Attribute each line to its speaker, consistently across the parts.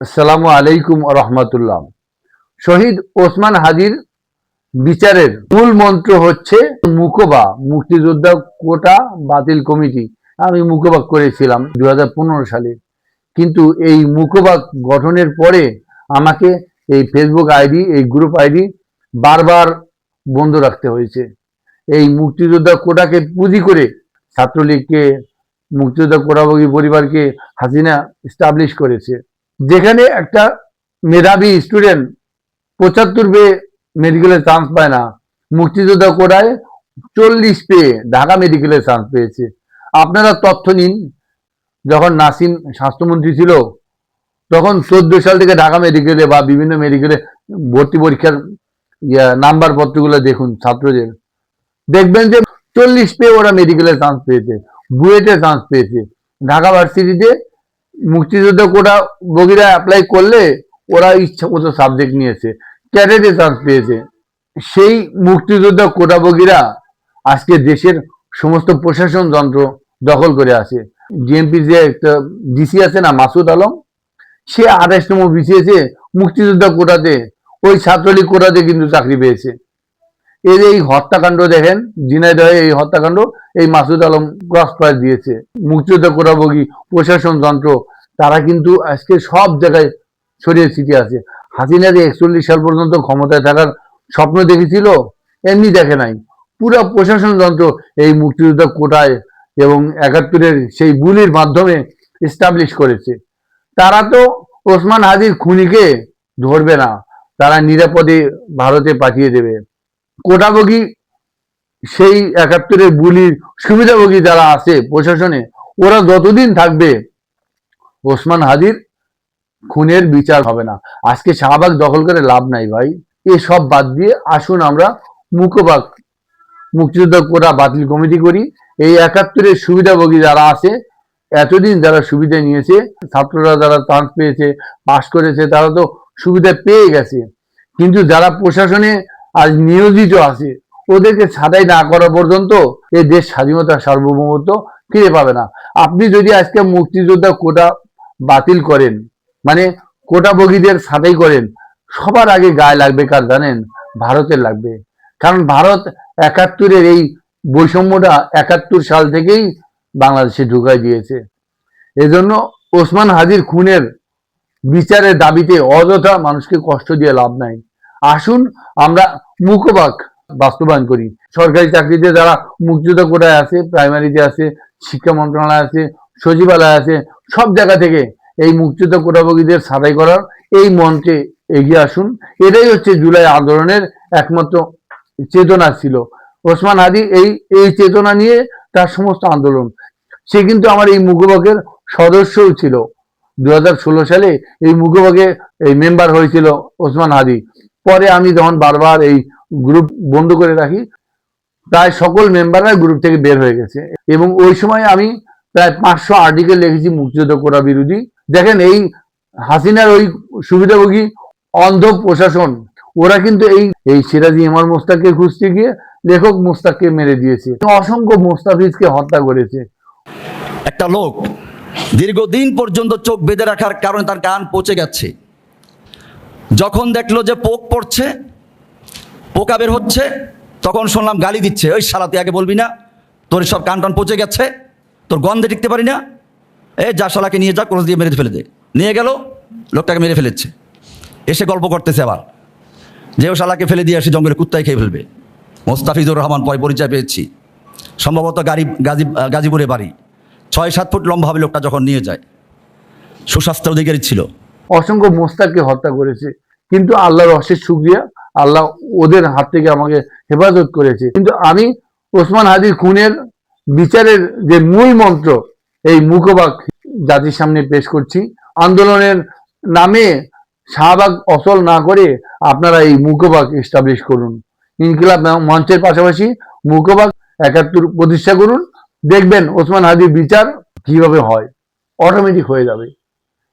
Speaker 1: আসসালামু আলাইকুম রহমতুল্লাহ। শহীদ ওসমান হাজির বিচারের মূল মন্ত্র হচ্ছে মুকোবা, মুক্তিযোদ্ধা কোটা বাতিল কমিটি। আমি মুকোবা করেছিলাম দু হাজার পনেরো সালে। কিন্তু এই মুকোবা গঠনের পরে আমাকে এই ফেসবুক আইডি, এই গ্রুপ আইডি বারবার বন্ধ রাখতে হয়েছে। এই মুক্তিযোদ্ধা কোটাকে পুঁজি করে ছাত্রলীগকে, মুক্তিযোদ্ধা কোটাভোগী পরিবারকে হাসিনা স্টাবলিশ করেছে। যেখানে একটা মেধাবী স্টুডেন্ট পঁচাত্তর পেয়ে মেডিকেলে চান্স পায় না। মুক্তিযোদ্ধা কোটায় চল্লিশ পেয়ে ঢাকা মেডিকেলে চান্স পেয়েছে। আপনারা তথ্য নিন। যখন নাসিম স্বাস্থ্যমন্ত্রী ছিল, তখন চোদ্দ সাল থেকে ঢাকা মেডিকেলে বা বিভিন্ন মেডিকেলে ভর্তি পরীক্ষার নাম্বার পত্রগুলো দেখুন ছাত্রদের। দেখবেন যে চল্লিশ পেয়ে ওরা মেডিকেলে চান্স পেয়েছে বুয়েটে চান্স পেয়েছে। ঢাকা ভার্সিটিতে মুক্তিযুদ্ধ কোটা বগিরা অ্যাপ্লাই করলে ওরা ইচ্ছা মতো সাবজেক্ট নিয়েছে ক্যাডেটে চান্স পেয়েছে। সেই মুক্তিযোদ্ধা কোটা বগিরা আজকে দেশের সমস্ত প্রশাসন যন্ত্র দখল করে আছে। ডিএমপি যে একটা ডিসি আছে না, মাসুদ আলম, সে আঠাশ নম্বর বিছিয়েছে মুক্তিযোদ্ধা কোটাতে, ওই ছাত্রলীগ কোটাতে কিন্তু চাকরি পেয়েছে। এর এই হত্যাকাণ্ড দেখেন, ঝিনাইদহে এই হত্যাকাণ্ড, এই মাসুদ আলম ক্রস ফায়ার দিয়েছে। মুক্তিযোদ্ধা কোটাভোগী প্রশাসন যন্ত্র, তারা কিন্তু আজকে সব জায়গায় ছড়িয়ে ছিটিয়ে আছে। হাসিনা যে একচল্লিশ সাল পর্যন্ত ক্ষমতায় থাকার স্বপ্ন দেখেছিল, এমনি দেখে নাই। পুরো প্রশাসন যন্ত্র এই মুক্তিযোদ্ধা কোটায় এবং একাত্তরের সেই বুলির মাধ্যমে এস্টাবলিশ করেছে। তারা তো ওসমান হাজির খুনিকে ধরবে না, তারা নিরাপদে ভারতে পাঠিয়ে দেবে। কোটাভোগী, সেই একাত্তরের বুলির সুবিধাভোগী যারা আছে প্রশাসনে, ওরা যতদিন থাকবে ওসমান হাজির খুনের বিচার হবে না। আজকে শাহবাগ দখল করে লাভ নাই ভাই। এসব বাদ দিয়ে আসুন আমরা মুখবাক মুক্তিযুদ্ধ কোটা বাতিল কমিটি করি। এই একাত্তরের সুবিধাভোগী যারা আছে, এতদিন যারা সুবিধা নিয়েছে, ছাত্ররা যারা চান্স পেয়েছে পাশ করেছে, তারা তো সুবিধা পেয়ে গেছে। কিন্তু যারা প্রশাসনে আজ নিয়োজিত আছে। ওদেরকে ছাঁটাই না করা পর্যন্ত এই দেশ স্বাধীনতা সার্বভৌমত্ব ফিরে পাবে না। আপনি যদি আজকে মুক্তিযোদ্ধা কোটা বাতিল করেন মানে কোটাভোগীদের ছাঁটাই করেন, সবার আগে গায়ে লাগবে কার জানেন? ভারতের লাগবে। কারণ ভারত একাত্তরের এই বৈষম্যটা একাত্তর সাল থেকেই বাংলাদেশে ঢুকাই দিয়েছে। এজন্য ওসমান হাজির খুনের বিচারের দাবিতে অযথা মানুষকে কষ্ট দিয়ে লাভ নাই। আসুন, আমরা মুখবাক বাস্তবায়ন করি। সরকারি চাকরিতে যারা মুক্তিযোদ্ধা কোটায় আছে, প্রাইমারিতে আছে, শিক্ষা মন্ত্রণালয় আছে, সচিবালয় আছে, সব জায়গা থেকে এই মুক্তিযোদ্ধা কোটাভোগীদের ছাঁটাই করার এই মঞ্চে এগিয়ে আসুন। এটাই হচ্ছে জুলাই আন্দোলনের একমাত্র চেতনা ছিল। ওসমান হাদি এই এই চেতনা নিয়ে তার সমস্ত আন্দোলন। সে কিন্তু আমার এই মুখবাকের সদস্যও ছিল। দু হাজার ষোলো সালে এই মুখবাকে এই মেম্বার হয়েছিল ওসমান হাদি। পরে আমি যখন বারবার এই গ্রুপ বন্ধ করে রাখি, প্রায় সকল মেম্বাররা গ্রুপ থেকে বের হয়ে গেছে। এবং ওই সময় আমি প্রায় পাঁচশো আর্টিকেল লিখেছি মুক্তিযুদ্ধ করা বিরোধী। দেখেন, এই হাসিনার ওই সুবিধাভোগী অন্ধ প্রশাসন, ওরা কিন্তু এই এই সিরাজি ইমার মোস্তাককে খুঁজতে গিয়ে লেখক মোস্তাককে মেরে দিয়েছে অসংখ্য মোস্তাফিজকে হত্যা করেছে।
Speaker 2: একটা লোক দীর্ঘদিন পর্যন্ত চোখ বেঁধে রাখার কারণে তার কান পচে গেছে। যখন দেখল যে পোক পড়ছে, পোকা বের হচ্ছে, তখন শুনলাম গালি দিচ্ছে। ওই শালা, তুই আগে বলবি না, তোর সব কান টান পচে গেছে, তোর গন্ধে টিকতে পারি না। এ, যা শালাকে নিয়ে যা, ক্রোশ দিয়ে মেরে ফেলে দে। নিয়ে গেল, লোকটাকে মেরে ফেলেছে। এসে গল্প করতেছে আবার, যে ও শালাকে ফেলে দিয়ে আসে জঙ্গলে কুত্তায় খেয়ে ফেলবে। মোস্তাফিজুর রহমান পয় পরিচয় পেয়েছি। সম্ভবত গাড়ি, গাজী, গাজীপুরে বাড়ি। ছয়, সাত ফুট লম্বা হবে লোকটা যখন নিয়ে যায়। সুস্বাস্থ্য অধিকারী ছিল।
Speaker 1: অসংখ্য মোস্তাককে হত্যা করেছে। কিন্তু আল্লাহর অশেষ সুক্রিয়া আল্লাহ ওদের হাত থেকে আমাকে হেফাজত করেছে। কিন্তু আমি ওসমান হাদির খুনের বিচারের যে মূল মন্ত্র, এই মুখবাক জাতির সামনে পেশ করছি। আন্দোলনের নামে শাহবাগ অচল না করে আপনারা এই মুখবাক এস্টাবলিশ করুন। ইনকিলাব মঞ্চের পাশাপাশি মুখবাক একাত্তর প্রতিষ্ঠা করুন। দেখবেন ওসমান হাদির বিচার কীভাবে হয়? অটোমেটিক হয়ে যাবে।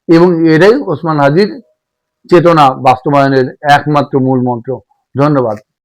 Speaker 1: এবং এটাই ওসমান হাজির চেতনা বাস্তবায়নের একমাত্র মূল মন্ত্র। ধন্যবাদ।